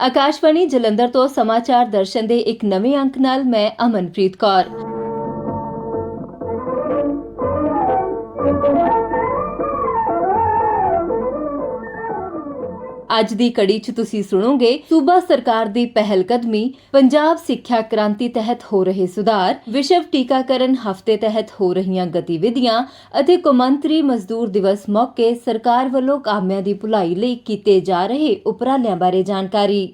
ਆਕਾਸ਼ਵਾਣੀ ਜਲੰਧਰ ਤੋਂ ਸਮਾਚਾਰ ਦਰਸ਼ਨ ਦੇ ਇੱਕ ਨਵੇਂ ਅੰਕ ਨਾਲ ਮੈਂ ਅਮਨਪ੍ਰੀਤ ਕੌਰ। ਅੱਜ ਦੀ ਕੜੀ 'ਚ ਤੁਸੀਂ ਸੁਣੋਗੇ, ਸੂਬਾ ਸਰਕਾਰ ਦੀ ਪਹਿਲਕਦਮੀ ਪੰਜਾਬ ਸਿੱਖਿਆ ਕ੍ਰਾਂਤੀ ਤਹਿਤ ਹੋ ਰਹੇ ਸੁਧਾਰ, ਵਿਸ਼ਵ ਟੀਕਾਕਰਨ ਹਫ਼ਤੇ ਤਹਿਤ ਹੋ ਰਹੀਆਂ ਗਤੀਵਿਧੀਆਂ ਅਤੇ ਕੌਮਾਂਤਰੀ ਮਜ਼ਦੂਰ ਦਿਵਸ ਮੌਕੇ ਸਰਕਾਰ ਵੱਲੋਂ ਕਾਮਿਆਂ ਦੀ ਭੁਲਾਈ ਲਈ ਕੀਤੇ ਜਾ ਰਹੇ ਉਪਰਾਲਿਆਂ ਬਾਰੇ ਜਾਣਕਾਰੀ।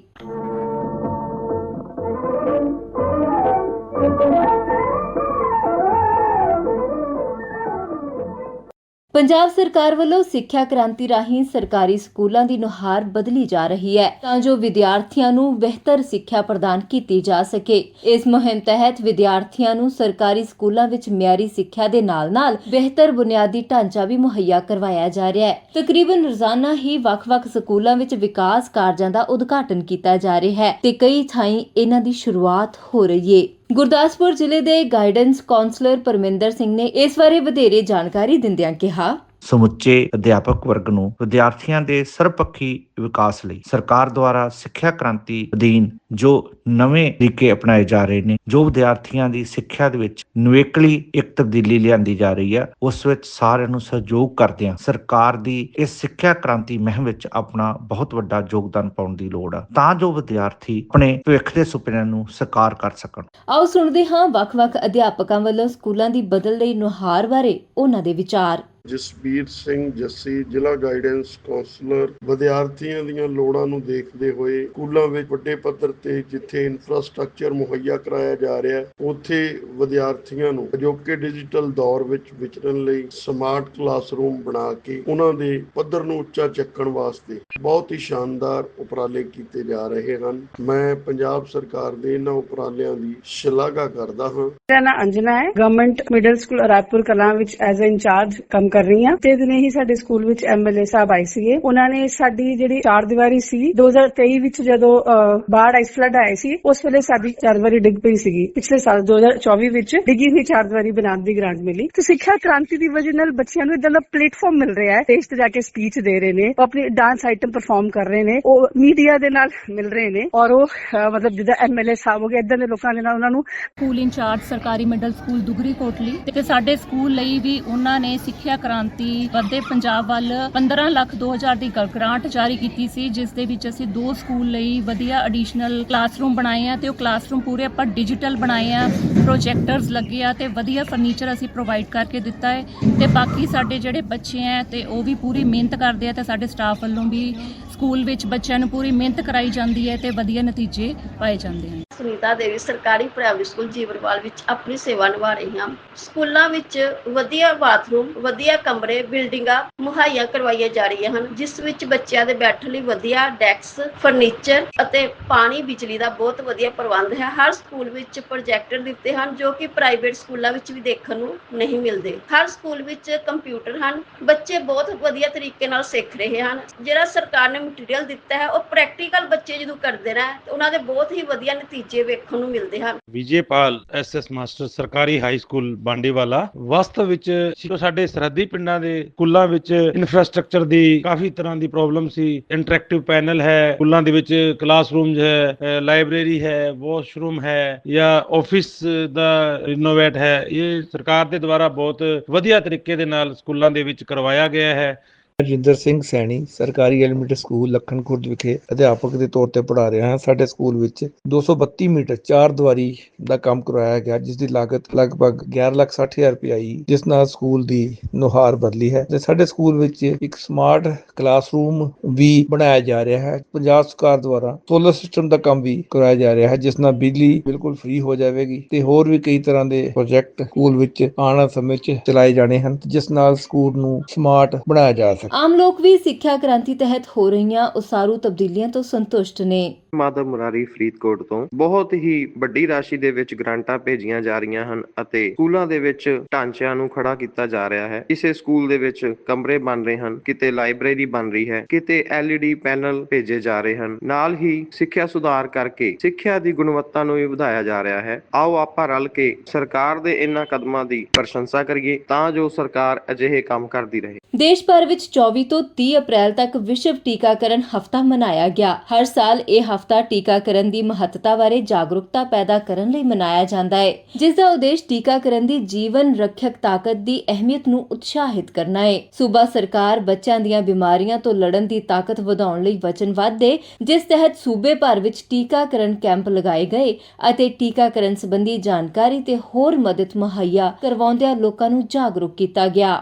ਪੰਜਾਬ ਸਰਕਾਰ ਵੱਲੋਂ ਸਿੱਖਿਆ ਕ੍ਰਾਂਤੀ ਰਾਹੀਂ ਸਰਕਾਰੀ ਸਕੂਲਾਂ ਦੀ ਨੁਹਾਰ ਬਦਲੀ ਜਾ ਰਹੀ ਹੈ ਤਾਂ ਜੋ ਵਿਦਿਆਰਥੀਆਂ ਨੂੰ ਬਿਹਤਰ ਸਿੱਖਿਆ ਪ੍ਰਦਾਨ ਕੀਤੀ ਜਾ ਸਕੇ। ਇਸ ਮੁਹਿੰਮ ਤਹਿਤ ਵਿਦਿਆਰਥੀਆਂ ਨੂੰ ਸਰਕਾਰੀ ਸਕੂਲਾਂ ਵਿੱਚ ਮਿਆਰੀ ਸਿੱਖਿਆ ਦੇ ਨਾਲ-ਨਾਲ ਬਿਹਤਰ ਬੁਨਿਆਦੀ ਢਾਂਚਾ ਵੀ ਮੁਹੱਈਆ ਕਰਵਾਇਆ ਜਾ ਰਿਹਾ ਹੈ। ਤਕਰੀਬਨ ਰੋਜ਼ਾਨਾ ਹੀ ਵੱਖ-ਵੱਖ ਸਕੂਲਾਂ ਵਿੱਚ ਵਿਕਾਸ ਕਾਰਜਾਂ ਦਾ ਉਦਘਾਟਨ ਕੀਤਾ ਜਾ ਰਿਹਾ ਹੈ ਤੇ ਕਈ ਥਾਈਂ ਇਹਨਾਂ ਦੀ ਸ਼ੁਰੂਆਤ ਹੋ ਰਹੀ ਹੈ ਗੁਰਦਾਸਪੁਰ ਜ਼ਿਲ੍ਹੇ ਦੇ ਗਾਈਡੈਂਸ ਕਾਉਂਸਲਰ ਪਰਮਿੰਦਰ ਸਿੰਘ ਨੇ ਇਸ ਬਾਰੇ ਵਧੇਰੇ ਜਾਣਕਾਰੀ ਦਿੰਦਿਆਂ ਕਿਹਾ। ਸਮੁੱਚੇ ਅਧਿਆਪਕ ਵਰਗ ਨੂੰ ਵਿਦਿਆਰਥੀਆਂ ਦੇ ਸਰਬਪੱਖੀ ਵਿਕਾਸ ਲਈ ਸਰਕਾਰ ਦੁਆਰਾ ਸਿੱਖਿਆ ਕ੍ਰਾਂਤੀ ਅਧੀਨ ਜੋ ਨਵੇਂ ਤਰੀਕੇ ਅਪਣਾਏ ਜਾ ਰਹੇ ਨੇ ਜੋ ਵਿਦਿਆਰਥੀਆਂ ਦੀ ਸਿੱਖਿਆ ਦੇ ਵਿੱਚ ਨਿਵੇਕਲੀ ਇੱਕ ਤਬਦੀਲੀ ਲਿਆਂਦੀ ਜਾ ਰਹੀ ਹੈ ਉਸ ਵਿੱਚ ਸਾਰਿਆਂ ਨੂੰ ਸਹਿਯੋਗ ਕਰਦਿਆਂ ਸਰਕਾਰ ਦੀ ਇਸ ਸਿੱਖਿਆ ਕ੍ਰਾਂਤੀ ਮੁਹਿੰਮ ਵਿੱਚ ਆਪਣਾ ਬਹੁਤ ਵੱਡਾ ਯੋਗਦਾਨ ਪਾਉਣ ਦੀ ਲੋੜ ਆ ਤਾਂ ਜੋ ਵਿਦਿਆਰਥੀ ਆਪਣੇ ਭਵਿੱਖ ਦੇ ਸੁਪਨਿਆਂ ਨੂੰ ਸਾਕਾਰ ਕਰ ਸਕਣ। ਆਓ ਸੁਣਦੇ ਹਾਂ ਵੱਖ-ਵੱਖ ਅਧਿਆਪਕਾਂ ਵੱਲੋਂ ਸਕੂਲਾਂ ਦੀ ਬਦਲ ਰਹੀ ਨੁਹਾਰ ਬਾਰੇ ਉਹਨਾਂ ਦੇ ਵਿਚਾਰ। ਜਸਬੀਰ ਸਿੰਘ ਜੱਸੀ ਜ਼ਿਲ੍ਹਾ ਗਾਈਡੈਂਸ ਕਾਉਂਸਲਰ ਵਿਦਿਆਰਥੀਆਂ ਦੀਆਂ ਲੋੜਾਂ ਨੂੰ ਦੇਖਦੇ ਹੋਏ ਸਕੂਲਾਂ ਵਿੱਚ ਵੱਡੇ ਪੱਧਰ ਤੇ ਜਿੱਥੇ ਇਨਫਰਾਸਟ੍ਰਕਚਰ ਮੁਹੱਈਆ ਕਰਾਇਆ ਜਾ ਰਿਹਾ ਹੈ ਉੱਥੇ ਵਿਦਿਆਰਥੀਆਂ ਨੂੰ ਅਜੋਕੇ ਡਿਜੀਟਲ ਦੌਰ ਵਿੱਚ ਵਿਚਰਨ ਲਈ ਸਮਾਰਟ ਕਲਾਸਰੂਮ ਬਣਾ ਕੇ ਉਹਨਾਂ ਦੇ ਪੱਧਰ ਨੂੰ ਉੱਚਾ ਚੱਕਣ ਵਾਸਤੇ ਬਹੁਤ ਹੀ ਸ਼ਾਨਦਾਰ ਉਪਰਾਲੇ ਕੀਤੇ ਜਾ ਰਹੇ ਹਨ। ਮੈਂ ਪੰਜਾਬ ਸਰਕਾਰ ਦੇ ਇਹਨਾਂ ਉਪਰਾਲਿਆਂ ਦੀ ਸ਼ਲਾਘਾ ਕਰਦਾ ਹਾਂ। ਮੇਰਾ ਨਾਮ ਅੰਜਨਾ ਹੈ। Government middle school Rajpur Kalan ਵਿੱਚ ਐਜ਼ ਅ ਇੰਚਾਰਜ ਕੰਮ ਕਰ ਰਹੀ ਹਾਂ। ਤੇ ਦਿਨੇ ਹੀ ਸਾਡੇ ਸਕੂਲ ਵਿੱਚ ਐਮਐਲਏ ਸਾਹਿਬ ਆਏ ਸੀਗੇ। ਉਹਨਾਂ ਨੇ ਸਾਡੀ ਜਿਹੜੀ ਚਾਰ ਦੀਵਾਰੀ ਸੀ 2023 ਵਿੱਚ ਜਦੋਂ ਅਹ, ਬਾੜ ਆਈ ਫਲੱਡ ਆਏ ਸੀ, ਉਸ ਵੇਲੇ ਸਾਡੀ ਚਾਰ ਦੀਵਾਰੀ ਡਿੱਗ ਪਈ ਸੀਗੀ। ਪਿਛਲੇ ਸਾਲ 2024 ਵਿੱਚ ਡਿੱਗੀ ਹੋਈ ਚਾਰ ਬਣਾਉਣ ਦੀ ਗ੍ਰਾਂਟ ਮਿਲੀ। ਤੇ ਸਿੱਖਿਆ ਕ੍ਰਾਂਤੀ ਦੀ ਵਜ੍ਹਾ ਨਾਲ ਬੱਚਿਆਂ ਨੂੰ ਇਦਾਂ ਦਾ ਪਲੇਟਫਾਰਮ ਮਿਲ ਰਿਹਾ ਹੈ। ਸਟੇਜ ਤੇ ਜਾ ਕੇ ਸਪੀਚ ਦੇ ਰਹੇ ਨੇ ਆਪਣੀ ਡਾਂਸ ਆਈਟਮ ਪਰਫਾਰਮ ਕਰ ਰਹੇ ਨੇ, ਉਹ ਮੀਡੀਆ ਦੇ ਨਾਲ ਮਿਲ ਰਹੇ ਨੇ ਔਰ ਉਹ ਮਤਲਬ ਜਿੱਦਾਂ ਐਮਐਲਏ ਸਾਹਿਬ ਹੋ ਗਏ, ਇਦਾਂ ਦੇ ਲੋਕਾਂ ਦੇ ਨਾਲ ਉਹਨਾਂ ਨੂੰ ਸਕੂਲ ਇੰਚਾਰਜ ਸਰਕਾਰੀ ਮਿਡਲ ਸਕੂਲ ਦੁਗਰੀ ਕੋਟਲੀ ਤੇ ਸਾਡੇ ਸਕੂਲ ਲਈ ਵੀ ਉਹਨਾਂ ਨੇ ਸਿੱਖਿਆ ਕ੍ਰਾਂਤੀ ਵੱਧੇ। ਪੰਜਾਬ ਵੱਲ 15 ਲੱਖ 2000 ਦੀ ਗ- ਗ੍ਰਾਂਟ ਜਾਰੀ ਕੀਤੀ ਸੀ, ਜਿਸ ਦੇ ਵਿੱਚ ਅਸੀਂ ਦੋ ਸਕੂਲ ਲਈ ਵਧੀਆ ਐਡੀਸ਼ਨਲ ਕਲਾਸਰੂਮ ਬਣਾਏ ਆ ਤੇ ਉਹ ਕਲਾਸਰੂਮ ਪੂਰੇ ਆਪਾਂ ਡਿਜੀਟਲ ਬਣਾਏ ਆ ਪ੍ਰੋਜੈਕਟਰਸ ਲੱਗੇ ਆ ਤੇ ਵਧੀਆ ਫਰਨੀਚਰ ਅਸੀਂ ਪ੍ਰੋਵਾਈਡ ਕਰਕੇ ਦਿੱਤਾ ਹੈ ਤੇ ਬਾਕੀ ਸਾਡੇ ਜਿਹੜੇ ਬੱਚੇ ਆ ਤੇ ਉਹ ਵੀ ਪੂਰੀ ਮਿਹਨਤ ਕਰਦੇ ਆ ਤੇ ਸਾਡੇ ਸਟਾਫ ਵੱਲੋਂ ਵੀ ਸਕੂਲ ਵਿੱਚ ਬੱਚਿਆਂ ਨੂੰ ਪੂਰੀ ਮਿਹਨਤ ਕਰਾਈ ਜਾਂਦੀ ਹੈ ਤੇ ਵਧੀਆ ਨਤੀਜੇ ਪਾਏ ਜਾਂਦੇ ਹਨ। ਸੁਨੀਤਾ ਦੇਵੀ ਸਰਕਾਰੀ ਪ੍ਰਾਇਮਰੀ ਸਕੂਲ ਜੀਵਰਵਾਲ ਵਿੱਚ ਆਪਣੀ ਸੇਵਾ ਨਿਭਾ ਰਹੀ ਹਾਂ। ਸਕੂਲਾਂ ਵਿੱਚ ਵਧੀਆ ਬਾਥਰੂਮ, ਵਧੀਆ ਕਮਰੇ, ਬਿਲਡਿੰਗਾਂ ਮੁਹੱਈਆ ਕਰਵਾਈਆਂ ਜਾ ਰਹੀਆਂ ਹਨ, ਜਿਸ ਵਿੱਚ ਬੱਚਿਆਂ ਦੇ ਬੈਠਣ ਲਈ ਵਧੀਆ ਡੈਕਸ, ਫਰਨੀਚਰ ਅਤੇ ਪਾਣੀ, ਬਿਜਲੀ ਦਾ ਬਹੁਤ ਵਧੀਆ ਪ੍ਰਬੰਧ ਹੈ। ਹਰ ਸਕੂਲ ਵਿੱਚ ਪ੍ਰੋਜੈਕਟਰ ਦਿੱਤੇ ਹਨ ਜੋ ਕਿ ਪ੍ਰਾਈਵੇਟ ਸਕੂਲਾਂ ਵਿੱਚ ਵੀ ਦੇਖਣ ਨੂੰ ਨਹੀਂ ਮਿਲਦੇ। ਹਰ ਸਕੂਲ ਵਿੱਚ ਕੰਪਿਊਟਰ ਹਨ। ਬੱਚੇ ਬਹੁਤ ਵਧੀਆ ਤਰੀਕੇ ਨਾਲ ਸਿੱਖ ਰਹੇ ਹਨ। ਜਿਹੜਾ ਸਰਕਾਰ ਨੇ ਮਟੀਰੀਅਲ ਦਿੱਤਾ ਹੈ, ਉਹ ਪ੍ਰੈਕਟੀਕਲ ਬੱਚੇ ਜਦੋਂ ਕਰਦੇ ਨੇ ਤੇ ਉਹਨਾਂ ਦੇ ਬਹੁਤ ਹੀ ਵਧੀਆ ਨਤੀਜੇ ਵੇਖਣ ਨੂੰ ਮਿਲਦੇ ਹਨ। ਵਿਜੇਪਾਲ ਐਸਐਸ ਮਾਸਟਰ ਸਰਕਾਰੀ ਹਾਈ ਸਕੂਲ ਬਾਂਡੀਵਾਲਾ ਵਾਸਤਵ ਵਿੱਚ ਸਾਡੇ ਸਰਹੱਦੀ ਪਿੰਡਾਂ ਦੇ ਸਕੂਲਾਂ ਵਿੱਚ ਇਨਫਰਾਸਟ੍ਰਕਚਰ ਦੀ ਕਾਫੀ ਤਰ੍ਹਾਂ ਦੀ ਪ੍ਰੋਬਲਮ ਸੀ। ਇੰਟਰੈਕਟਿਵ ਪੈਨਲ ਹੈ, ਸਕੂਲਾਂ ਦੇ ਵਿੱਚ ਕਲਾਸਰੂਮਸ ਹੈ ਲਾਇਬ੍ਰੇਰੀ ਹੈ ਵਾਸ਼ਰੂਮ ਹੈ ਜਾਂ ਆਫਿਸ ਦਾ ਰਿਨੋਵੇਟ ਹੈ। ਇਹ ਸਰਕਾਰ ਦੇ ਦੁਆਰਾ ਬਹੁਤ ਵਧੀਆ ਤਰੀਕੇ ਦੇ ਨਾਲ ਸਕੂਲਾਂ ਦੇ ਵਿੱਚ ਕਰਵਾਇਆ ਗਿਆ ਹੈ। ਰਜਿੰਦਰ ਸਿੰਘ ਸੈਣੀ ਸਰਕਾਰੀ ਐਲੀਮੈਂਟਰੀ ਸਕੂਲ ਲੱਖਣ ਖੁਰਦ ਵਿਖੇ ਅਧਿਆਪਕ ਦੇ ਤੌਰ ਤੇ ਪੜ੍ਹਾ ਰਿਹਾ ਹਾਂ। ਸਾਡੇ ਸਕੂਲ ਵਿੱਚ 232 ਮੀਟਰ ਚਾਰ ਦੀਵਾਰੀ ਦਾ ਕੰਮ ਕਰਵਾਇਆ ਗਿਆ ਜਿਸ ਦੀ ਲਾਗਤ ਲਗਭਗ 11,60,000 ਰੁਪਏ ਆਈ ਜਿਸ ਨਾਲ ਸਕੂਲ ਦੀ ਨੁਹਾਰ ਬਦਲੀ ਹੈ ਤੇ ਸਾਡੇ ਸਕੂਲ ਵਿੱਚ ਇੱਕ ਸਮਾਰਟ ਕਲਾਸਰੂਮ ਵੀ ਬਣਾਇਆ ਜਾ ਰਿਹਾ ਹੈ। ਪੰਜਾਬ ਸਰਕਾਰ ਦੁਆਰਾ ਸੋਲਰ ਸਿਸਟਮ ਦਾ ਕੰਮ ਵੀ ਕਰਵਾਇਆ ਜਾ ਰਿਹਾ ਹੈ ਜਿਸ ਨਾਲ ਬਿਜਲੀ ਬਿਲਕੁਲ ਫ੍ਰੀ ਹੋ ਜਾਵੇਗੀ ਤੇ ਹੋਰ ਵੀ ਕਈ ਤਰ੍ਹਾਂ ਦੇ ਪ੍ਰੋਜੈਕਟ ਸਕੂਲ ਵਿੱਚ ਆਉਣ ਵਾਲੇ ਸਮੇਂ 'ਚ ਚਲਾਏ ਜਾਣੇ ਹਨ ਜਿਸ ਨਾਲ ਸਕੂਲ ਨੂੰ ਸਮਾਰਟ ਬਣਾਇਆ ਜਾ ਸਕੇ। ਆਮ ਲੋਕ ਵੀ ਸਿੱਖਿਆ ਕ੍ਰਾਂਤੀ ਤਹਿਤ ਹੋ ਰਹੀਆਂ ਉਸਾਰੂ ਤਬਦੀਲੀਆਂ ਤੋਂ ਸੰਤੁਸ਼ਟ ਨੇ। ਮਾਧਵ ਮੁਰਾਰੀ ਫਰੀਦਕੋਟ ਤੋਂ। ਬਹੁਤ ਹੀ ਵੱਡੀ ਰਾਸ਼ੀ ਦੇ ਵਿੱਚ ਗ੍ਰਾਂਟਾਂ ਭੇਜੀਆਂ ਜਾ ਰਹੀਆਂ ਹਨ ਅਤੇ ਸਕੂਲਾਂ ਦੇ ਵਿੱਚ ਢਾਂਚਿਆਂ ਨੂੰ ਖੜਾ ਕੀਤਾ ਜਾ ਰਿਹਾ ਹੈ। ਕਿਸੇ ਸਕੂਲ ਦੇ ਵਿੱਚ ਕਮਰੇ ਬਣ ਰਹੇ ਹਨ, ਕਿਤੇ ਲਾਇਬ੍ਰੇਰੀ ਬਣ ਰਹੀ ਹੈ, ਕਿਤੇ LED ਪੈਨਲ ਭੇਜੇ ਜਾ ਰਹੇ ਹਨ। ਨਾਲ ਹੀ ਸਿੱਖਿਆ ਸੁਧਾਰ ਕਰਕੇ ਸਿੱਖਿਆ ਦੀ ਗੁਣਵੱਤਾ ਨੂੰ ਵੀ ਵਧਾਇਆ ਜਾ ਰਿਹਾ ਹੈ। ਆਓ ਆਪਾਂ ਰਲ ਕੇ ਸਰਕਾਰ ਦੇ ਇਹਨਾਂ ਕਦਮਾਂ ਦੀ ਪ੍ਰਸ਼ੰਸਾ ਕਰੀਏ ਤਾਂ ਜੋ ਸਰਕਾਰ ਅਜਿਹੇ ਕੰਮ ਕਰਦੀ ਰਹੇ। ਦੇਸ਼ ਭਰ ਵਿੱਚ 24 ਤੋਂ 30 ਅਪ੍ਰੈਲ ਤੱਕ ਵਿਸ਼ਵ ਟੀਕਾਕਰਨ ਹਫ਼ਤਾ ਮਨਾਇਆ ਗਿਆ। ਹਰ ਸਾਲ ਇਹ ਹਫ਼ਤਾ ਹਫਤਾ ਟੀਕਾਕਰਨ ਦੀ ਮਹੱਤਤਾ ਬਾਰੇ ਜਾਗਰੂਕਤਾ ਪੈਦਾ ਕਰਨ ਲਈ ਮਨਾਇਆ ਜਾਂਦਾ ਹੈ, ਜਿਸ ਦਾ ਉਦੇਸ਼ ਟੀਕਾਕਰਨ ਦੀ ਜੀਵਨ ਰੱਖਿਅਕ ਤਾਕਤ ਦੀ ਅਹਿਮੀਅਤ ਨੂੰ ਉਤਸ਼ਾਹਿਤ ਕਰਨਾ ਹੈ। ਸੂਬਾ ਸਰਕਾਰ ਬੱਚਿਆਂ ਦੀਆਂ ਬਿਮਾਰੀਆਂ ਤੋਂ ਲੜਨ ਦੀ ਤਾਕਤ ਵਧਾਉਣ ਲਈ ਵਚਨਬੱਧ ਹੈ ਜਿਸ ਤਹਿਤ ਸੂਬੇ ਭਰ ਵਿੱਚ ਟੀਕਾਕਰਨ ਕੈਂਪ ਲਗਾਏ ਗਏ ਅਤੇ ਟੀਕਾਕਰਨ ਸੰਬੰਧੀ ਜਾਣਕਾਰੀ ਤੇ ਹੋਰ ਮਦਦ ਮੁਹੱਈਆ ਕਰਵਾਉਂਦਿਆਂ ਲੋਕਾਂ ਨੂੰ ਜਾਗਰੂਕ ਕੀਤਾ ਗਿਆ।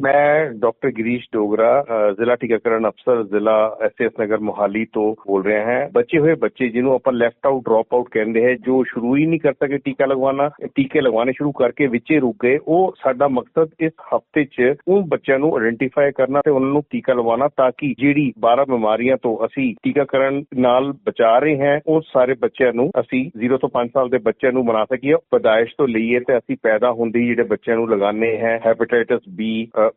ਮੈਂ ਡਾਕਟਰ ਗਿਰੀਸ਼ ਡੋਗਰਾ ਜ਼ਿਲ੍ਹਾ ਟੀਕਾਕਰਨ ਅਫਸਰ, ਜ਼ਿਲ੍ਹਾ ਐਸਐਸ ਨਗਰ ਮੋਹਾਲੀ ਤੋਂ ਬੋਲ ਰਿਹਾ ਹਾਂ। ਬਚੇ ਹੋਏ ਬੱਚੇ ਜਿਹਨੂੰ ਆਪਾਂ ਲੈਫਟ ਆਊਟ ਡ੍ਰੌਪ ਆਊਟ ਕਹਿੰਦੇ ਹੈ, ਜੋ ਸ਼ੁਰੂ ਹੀ ਨਹੀਂ ਕਰ ਸਕੇ ਟੀਕਾ ਲਗਵਾਉਣਾ, ਟੀਕੇ ਲਗਵਾਉਣੇ ਸ਼ੁਰੂ ਕਰਕੇ ਵਿੱਚੇ ਰੁਕ ਗਏ। ਉਹ ਸਾਡਾ ਮਕਸਦ ਇਸ ਹਫ਼ਤੇ 'ਚ ਉਹ ਬੱਚਿਆਂ ਨੂੰ ਆਇਡੈਂਟੀਫਾਈ ਕਰਨਾ ਤੇ ਉਹਨਾਂ ਨੂੰ ਟੀਕਾ ਲਵਾਉਣਾ ਤਾਂ ਕਿ ਜਿਹੜੀ 12 ਬਿਮਾਰੀਆਂ ਤੋਂ ਅਸੀਂ ਟੀਕਾਕਰਨ ਨਾਲ ਬਚਾ ਰਹੇ ਹਾਂ, ਉਹ ਸਾਰੇ ਬੱਚਿਆਂ ਨੂੰ ਅਸੀਂ 0 ਤੋਂ 5 ਸਾਲ ਦੇ ਬੱਚਿਆਂ ਨੂੰ ਬਣਾ ਸਕੀਏ, ਪਦਾਇਸ਼ ਤੋਂ ਲਈਏ ਤੇ ਅਸੀਂ ਪੈਦਾ ਹੁੰਦੇ ਹੀ ਜਿਹੜੇ ਬੱਚਿਆਂ ਨੂੰ ਲਗਾਉਂਦੇ ਹੈ ਹੈਪੇਟਾਈਟਸ ਬੀ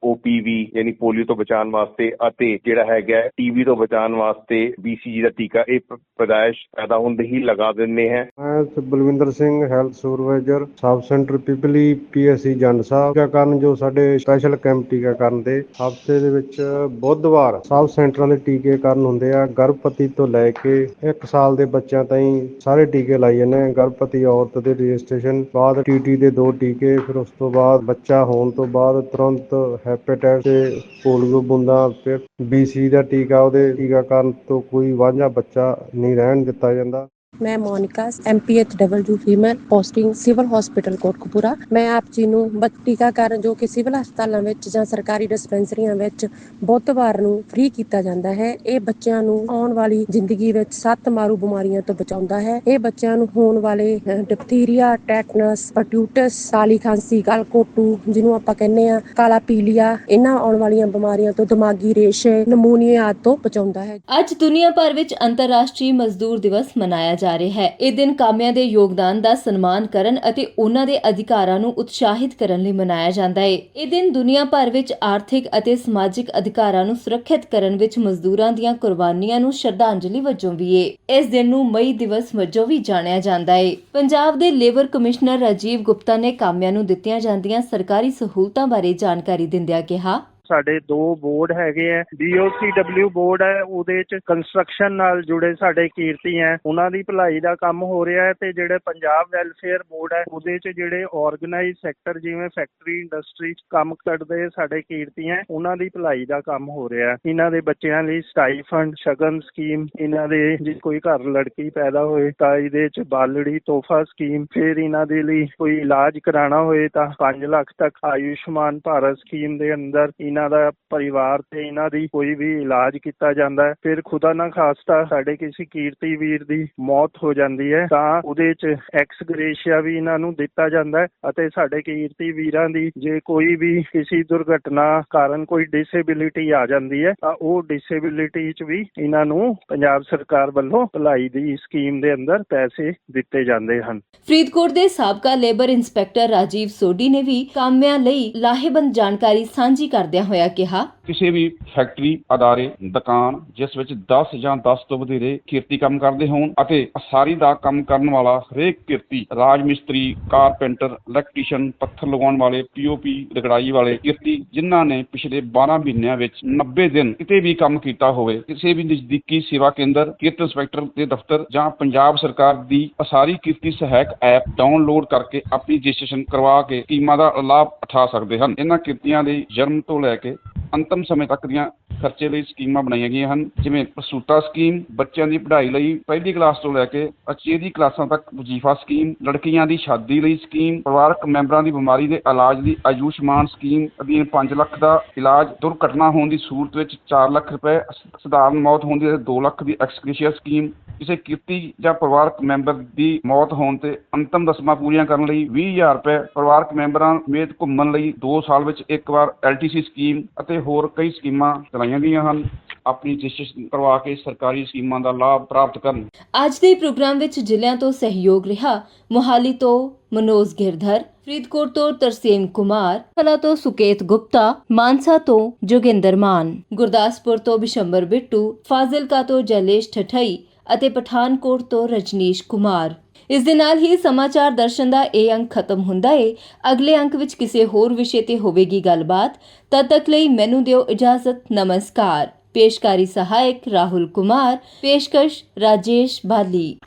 ਓਪੀਵੀ ਯਾਨੀ ਪੋਲੀਓ ਤੋਂ ਬਚਾਉਣ ਵਾਸਤੇ ਅਤੇ ਜਿਹੜਾ ਹੈਗਾ ਟੀਵੀ ਤੋਂ ਬਚਾਉਣ ਵਾਸਤੇ ਬੀਸੀਜੀ ਦਾ ਟੀਕਾ, ਇਹ ਪਦਾਇਸ਼ ਪੈਦਾ ਹੁੰਦੇ ਹੀ ਲਗਾ ਦਿੰਦੇ ਹੈ। ਮੈਂ Balwinder Singh, health supervisor, sub centre Pipli PSC Jand Sahib. ਟੀਕਾਕਰਨ ਜੋ ਸਾਡੇ ਸਪੈਸ਼ਲ ਕੈਂਪ ਟੀਕਾਕਰਨ ਦੇ ਹਫ਼ਤੇ ਦੇ ਵਿੱਚ ਬੁੱਧਵਾਰ ਸਬ ਸੈਂਟਰਾਂ ਦੇ ਟੀਕਾਕਰਨ ਹੁੰਦੇ ਆ। ਗਰਭਪਤੀ ਤੋਂ ਲੈ ਕੇ 1 ਸਾਲ ਦੇ ਬੱਚਿਆਂ ਤਾਈਂ ਸਾਰੇ ਟੀਕੇ ਲਾਏ ਜਾਂਦੇ ਗਰਭਪਤੀ ਔਰਤ ਦੇ ਰਜਿਸਟ੍ਰੇਸ਼ਨ ਬਾਅਦ ਟੀਟੀ ਦੇ ਦੋ ਟੀਕੇ, ਫਿਰ ਉਸ ਤੋਂ ਬਾਅਦ ਬੱਚਾ ਹੋਣ ਤੋਂ ਬਾਅਦ ਤੁਰੰਤ ਹੈਪੇਟਾਈਟਸ ਤੇ ਪੋਲੀਓ ਬੂੰਦਾਂ ਫਿਰ ਬੀਸੀ ਦਾ ਟੀਕਾ, ਉਹਦੇ ਟੀਕਾਕਰਨ ਤੋਂ ਕੋਈ ਵਾਂਝਾ ਬੱਚਾ ਨਹੀਂ ਰਹਿਣ ਦਿੱਤਾ ਜਾਂਦਾ। ਮੈਂ Monika MPHW female posting civil hospital Kotkapura. ਮੈਂ ਆਪ ਜੀ ਨੂੰ ਟੀਕਾਕਰਨ ਜੋ ਕਿ ਸਿਵਲ ਹਸਪਤਾਲਾਂ ਵਿੱਚ ਜਾਂ ਸਰਕਾਰੀ ਡਿਸਪੈਂਸਰੀਆਂ ਵਿੱਚ ਬੁੱਧਵਾਰ ਨੂੰ ਫ੍ਰੀ ਕੀਤਾ ਜਾਂਦਾ ਹੈ, ਇਹ ਬੱਚਿਆਂ ਨੂੰ ਆਉਣ ਵਾਲੀ ਜ਼ਿੰਦਗੀ ਵਿੱਚ ਸੱਤ ਮਾਰੂ ਬਿਮਾਰੀਆਂ ਤੋਂ ਬਚਾਉਂਦਾ ਹੈ। ਇਹ ਬੱਚਿਆਂ ਨੂੰ ਹੋਣ ਵਾਲੇ ਡਿਪਥੀਰੀਆ ਟੈਟਨਸ ਪਟਿਊਟਸ ਸਾਲੀ ਖਾਂਸੀ ਗਲਕੋਟੂ, ਜਿਹਨੂੰ ਆਪਾਂ ਕਹਿੰਦੇ ਆ ਕਾਲਾ ਪੀਲੀਆ ਇਹਨਾਂ ਆਉਣ ਵਾਲੀਆਂ ਬਿਮਾਰੀਆਂ ਤੋਂ ਦਿਮਾਗੀ ਰੇਸ਼ੇ ਨਮੂਨੀਆ ਆਦਿ ਤੋਂ ਬਚਾਉਂਦਾ ਹੈ। ਅੱਜ ਦੁਨੀਆ ਭਰ ਵਿੱਚ ਅੰਤਰਰਾਸ਼ਟਰੀ ਮਜ਼ਦੂਰ ਦਿਵਸ ਮਨਾਇਆ ਜਾ ਰਿਹਾ ਹੈ। ਇਹ ਦਿਨ ਕਾਮਿਆਂ ਦੇ ਯੋਗਦਾਨ ਦਾ ਸਨਮਾਨ ਕਰਨ ਅਤੇ ਉਹਨਾਂ ਦੇ ਅਧਿਕਾਰਾਂ ਨੂੰ ਉਤਸ਼ਾਹਿਤ ਕਰਨ ਲਈ ਮਨਾਇਆ ਜਾਂਦਾ ਹੈ। ਇਹ ਦਿਨ ਦੁਨੀਆ ਭਰ ਵਿੱਚ ਆਰਥਿਕ ਅਤੇ ਸਮਾਜਿਕ ਅਧਿਕਾਰਾਂ ਨੂੰ ਸੁਰੱਖਿਅਤ ਕਰਨ ਵਿੱਚ ਮਜ਼ਦੂਰਾਂ ਦੀਆਂ ਕੁਰਬਾਨੀਆਂ ਨੂੰ ਸ਼ਰਧਾਂਜਲੀ ਵਜੋਂ ਵੀ ਹੈ ਇਸ ਦਿਨ ਨੂੰ ਮਈ ਦਿਵਸ ਵਜੋਂ ਵੀ ਜਾਣਿਆ ਜਾਂਦਾ ਹੈ ਪੰਜਾਬ ਦੇ ਲੇਬਰ ਕਮਿਸ਼ਨਰ ਰਾਜੀਵ ਗੁਪਤਾ ਨੇ ਕਾਮਿਆਂ ਨੂੰ ਦਿੱਤੀਆਂ ਜਾਂਦੀਆਂ ਸਰਕਾਰੀ ਸਹੂਲਤਾਂ ਬਾਰੇ ਜਾਣਕਾਰੀ ਦਿੰਦਿਆਂ ਕਿਹਾ ਸਾਡੇ ਦੋ ਬੋਰਡ ਹੈਗੇ ਆ BOCW ਬੋਰਡ ਹੈ ਉਹਦੇ ਚ ਕੰਸਟਰਕਸ਼ਨ ਨਾਲ ਜੁੜੇ ਸਾਡੇ ਕੀਰਤੀ ਹੈ ਉਹਨਾਂ ਦੀ ਭਲਾਈ ਦਾ ਕੰਮ ਹੋ ਰਿਹਾ ਹੈ ਤੇ ਜਿਹੜੇ ਪੰਜਾਬ ਵੈਲਫੇਅਰ ਬੋਰਡ ਹੈ ਉਹਦੇ ਚ ਜਿਹੜੇ ਆਰਗੇਨਾਈਜ਼ ਸੈਕਟਰ ਜਿਵੇਂ ਫੈਕਟਰੀ ਇੰਡਸਟਰੀ ਚ ਕੰਮ ਕਰਦੇ ਸਾਡੇ ਕੀਰਤੀ ਹੈ ਉਹਨਾਂ ਦੀ ਭਲਾਈ ਦਾ ਕੰਮ ਹੋ ਰਿਹਾ ਹੈ। ਇਹਨਾਂ ਦੇ ਬੱਚਿਆਂ ਲਈ ਸਟਾਈਫੰਡ ਸ਼ਗਨ ਸਕੀਮ ਇਹਨਾਂ ਦੇ ਜੇ ਕੋਈ ਘਰ ਲੜਕੀ ਪੈਦਾ ਹੋਏ ਤਾਂ ਇਹਦੇ ਚ ਬਾਲੜੀ, ਤੋਹਫਾ ਸਕੀਮ ਫਿਰ ਇਹਨਾਂ ਦੇ ਲਈ ਕੋਈ ਇਲਾਜ ਕਰਾਉਣਾ ਹੋਏ ਤਾਂ 5 ਲੱਖ ਤੱਕ ਆਯੁਸ਼ਮਾਨ ਭਾਰਤ ਸਕੀਮ ਦੇ ਅੰਦਰ ਇਹਨਾਂ ਦਾ ਪਰਿਵਾਰ ਤੇ ਇਹਨਾਂ ਦੀ ਕੋਈ ਵੀ ਇਲਾਜ ਕੀਤਾ ਜਾਂਦਾ ਹੈ। ਫਿਰ ਖੁਦਾ ਨਾ ਖਾਸਤਾ ਸਾਡੇ ਕਿਸੇ ਕੀਰਤੀ ਵੀਰ ਦੀ ਮੌਤ ਹੋ ਜਾਂਦੀ ਹੈ, ਤਾਂ ਉਹਦੇ ਚ ਐਕਸ ਗ੍ਰੇਸ਼ੀਆ ਵੀ ਇਹਨਾਂ ਨੂੰ ਦਿੱਤਾ ਜਾਂਦਾ ਹੈ ਅਤੇ ਸਾਡੇ ਕੀਰਤੀ ਵੀਰਾਂ ਦੀ ਜੇ ਕੋਈ ਵੀ ਕਿਸੇ ਦੁਰਘਟਨਾ ਕਾਰਨ ਕੋਈ ਡਿਸੇਬਿਲਿਟੀ ਆ ਜਾਂਦੀ ਹੈ, ਤਾਂ ਉਹ ਡਿਸੇਬਿਲਿਟੀ ਚ ਵੀ ਇਹਨਾਂ ਨੂੰ ਪੰਜਾਬ ਸਰਕਾਰ ਵੱਲੋਂ ਭਲਾਈ ਦੀ ਸਕੀਮ ਦੇ ਅੰਦਰ ਪੈਸੇ ਦਿੱਤੇ ਜਾਂਦੇ ਹਨ। ਫਰੀਦਕੋਟ ਦੇ ਸਾਬਕਾ ਲੇਬਰ ਇੰਸਪੈਕਟਰ ਰਾਜੀਵ ਸੋਢੀ ਨੇ ਵੀ ਕਾਮਿਆਂ ਲਈ ਲਾਹੇਬੰਦ ਜਾਣਕਾਰੀ ਸਾਂਝੀ ਕਰਦੇ ਕਰਦਿਆਂ ਹੋਇਆ ਕਿਹਾ। ਕਿਸੇ ਵੀ ਫੈਕਟਰੀ, ਅਦਾਰੇ, ਦੁਕਾਨ ਜਿਸ ਵਿੱਚ 10 ਜਾਂ 10 ਤੋਂ ਵਧੇਰੇ ਕਿਰਤੀ ਕੰਮ ਕਰਦੇ ਹੋਣ ਅਤੇ ਅਸਾਰੀ ਦਾ ਕੰਮ ਕਰਨ ਵਾਲਾ ਹਰੇਕ ਕਿਰਤੀ ਰਾਜ ਮਿਸਤਰੀ ਕਾਰਪੈਂਟਰ, ਇਲੈਕਟ੍ਰੀਸ਼ੀਅਨ, ਪੱਥਰ ਲਗਾਉਣ ਵਾਲੇ ਪੀਓਪੀ ਰਗੜਾਈ ਵਾਲੇ ਕਿਰਤੀ ਜਿਨ੍ਹਾਂ ਨੇ ਪਿਛਲੇ 12 ਮਹੀਨਿਆਂ ਵਿੱਚ 90 ਦਿਨ ਕਿਤੇ ਵੀ ਕੰਮ ਕੀਤਾ ਹੋਵੇ, ਕਿਸੇ ਵੀ ਨਜ਼ਦੀਕੀ ਸੇਵਾ ਕੇਂਦਰ, ਕਿਰਤ ਇੰਸਪੈਕਟਰ ਦੇ ਦਫ਼ਤਰ ਜਾਂ ਪੰਜਾਬ ਸਰਕਾਰ ਦੀ ਅਸਾਰੀ ਕਿਰਤੀ ਸਹਾਇਕ ਐਪ ਡਾਊਨਲੋਡ ਕਰਕੇ ਆਪਣੀ ਰਜਿਸਟ੍ਰੇਸ਼ਨ ਕਰਵਾ ਕੇ ਸਕੀਮਾਂ ਦਾ ਲਾਭ ਉਠਾ ਸਕਦੇ ਹਨ। ਇਹਨਾਂ ਕਿਰਤੀਆਂ ਦੇ ਜਨਮ ਤੋਂ ਲੈ ਕੇ ਅੰਤਮ ਸਮੇਂ ਤੱਕ ਦੀਆਂ ਖਰਚੇ ਲਈ ਸਕੀਮਾਂ ਬਣਾਈਆਂ ਗਈਆਂ ਹਨ, ਜਿਵੇਂ ਪ੍ਰਸੂਤਾ ਸਕੀਮ, ਬੱਚਿਆਂ ਦੀ ਪੜ੍ਹਾਈ ਲਈ ਪਹਿਲੀ ਕਲਾਸ ਤੋਂ ਲੈ ਕੇ ਅਚੇਰੀ ਕਲਾਸਾਂ ਤੱਕ ਵਜ਼ੀਫਾ ਸਕੀਮ, ਲੜਕੀਆਂ ਦੀ ਸ਼ਾਦੀ ਲਈ ਸਕੀਮ, ਪਰਿਵਾਰਕ ਮੈਂਬਰਾਂ ਦੀ ਬਿਮਾਰੀ ਦੇ ਇਲਾਜ ਦੀ ਆਯੁਸ਼ਮਾਨ ਸਕੀਮ, ਅਧੀਨ 5 ਲੱਖ ਦਾ ਇਲਾਜ, ਦੁਰਘਟਨਾ ਹੋਣ ਦੀ ਸੂਰਤ ਵਿੱਚ 4 ਲੱਖ ਰੁਪਏ ਸਧਾਰਨ ਮੌਤ ਹੋਣ ਦੀ 2 ਲੱਖ ਦੀ ਐਕਸਕ੍ਰੀਸ਼ੀਆ ਸਕੀਮ, ਕਿਸੇ ਕਿਰਤੀ ਜਾਂ ਪਰਿਵਾਰਕ ਮੈਂਬਰ ਦੀ ਮੌਤ ਹੋਣ ਤੇ ਅੰਤਮ ਰਸਮਾਂ ਪੂਰੀਆਂ ਕਰਨ ਲਈ 20000 ਰੁਪਏ, ਪਰਿਵਾਰਕ ਮੈਂਬਰਾਂ ਸਮੇਤ ਘੁੰਮਣ ਲਈ 2 ਸਾਲ ਵਿੱਚ ਇੱਕ ਵਾਰ ਐਲਟੀਸੀ ਸਕੀਮ ਅਤੇ ਹੋਰ ਕਈ ਸਕੀਮਾਂ ਚਲਾਈਆਂ ਗਈਆਂ ਹਨ। ਆਪਣੀ ਰਜਿਸਟ੍ਰੇਸ਼ਨ ਕਰਵਾ ਕੇ ਸਰਕਾਰੀ ਸਕੀਮਾਂ ਦਾ ਲਾਭ ਪ੍ਰਾਪਤ ਕਰਨ। ਅੱਜ ਦੇ ਪ੍ਰੋਗਰਾਮ ਵਿੱਚ ਜ਼ਿਲ੍ਹਿਆਂ ਤੋਂ ਸਹਿਯੋਗ ਰਿਹਾ ਮੋਹਾਲੀ ਤੋਂ ਮਨੋਜ ਗਿਰਧਰ, ਫਰੀਦਕੋਟ ਤੋਂ ਤਰਸੇਮ ਕੁਮਾਰ, ਕਲਾ ਤੋਂ ਸੁਕੇਤ ਗੁਪਤਾ, ਮਾਨਸਾ ਤੋਂ ਜੋਗਿੰਦਰ ਮਾਨ, ਗੁਰਦਾਸਪੁਰ ਤੋਂ ਬਿਸ਼ੰਬਰ ਬਿੱਟੂ, ਫਾਜ਼ਿਲਕਾ ਤੋਂ ਜੈਲੇਸ਼ ਠਠਈ ਅਤੇ ਪਠਾਨਕੋਟ ਤੋਂ ਰਜਨੀਸ਼ ਕੁਮਾਰ। ਇਸ ਦੇ ਨਾਲ ਹੀ ਸਮਾਚਾਰ ਦਰਸ਼ਨ ਦਾ ਇਹ ਅੰਕ ਖਤਮ ਹੁੰਦਾ ਏ। ਅਗਲੇ ਅੰਕ ਵਿੱਚ ਕਿਸੇ ਹੋਰ ਵਿਸ਼ੇ ਤੇ ਹੋਵੇਗੀ ਗੱਲਬਾਤ। ਤਦ ਤੱਕ ਲਈ ਮੈਨੂੰ ਦਿਓ ਇਜਾਜ਼ਤ। ਨਮਸਕਾਰ। ਪੇਸ਼ਕਾਰੀ ਸਹਾਇਕ ਰਾਹੁਲ ਕੁਮਾਰ। ਪੇਸ਼ਕਸ਼ ਰਾਜੇਸ਼ ਬਾਲੀ।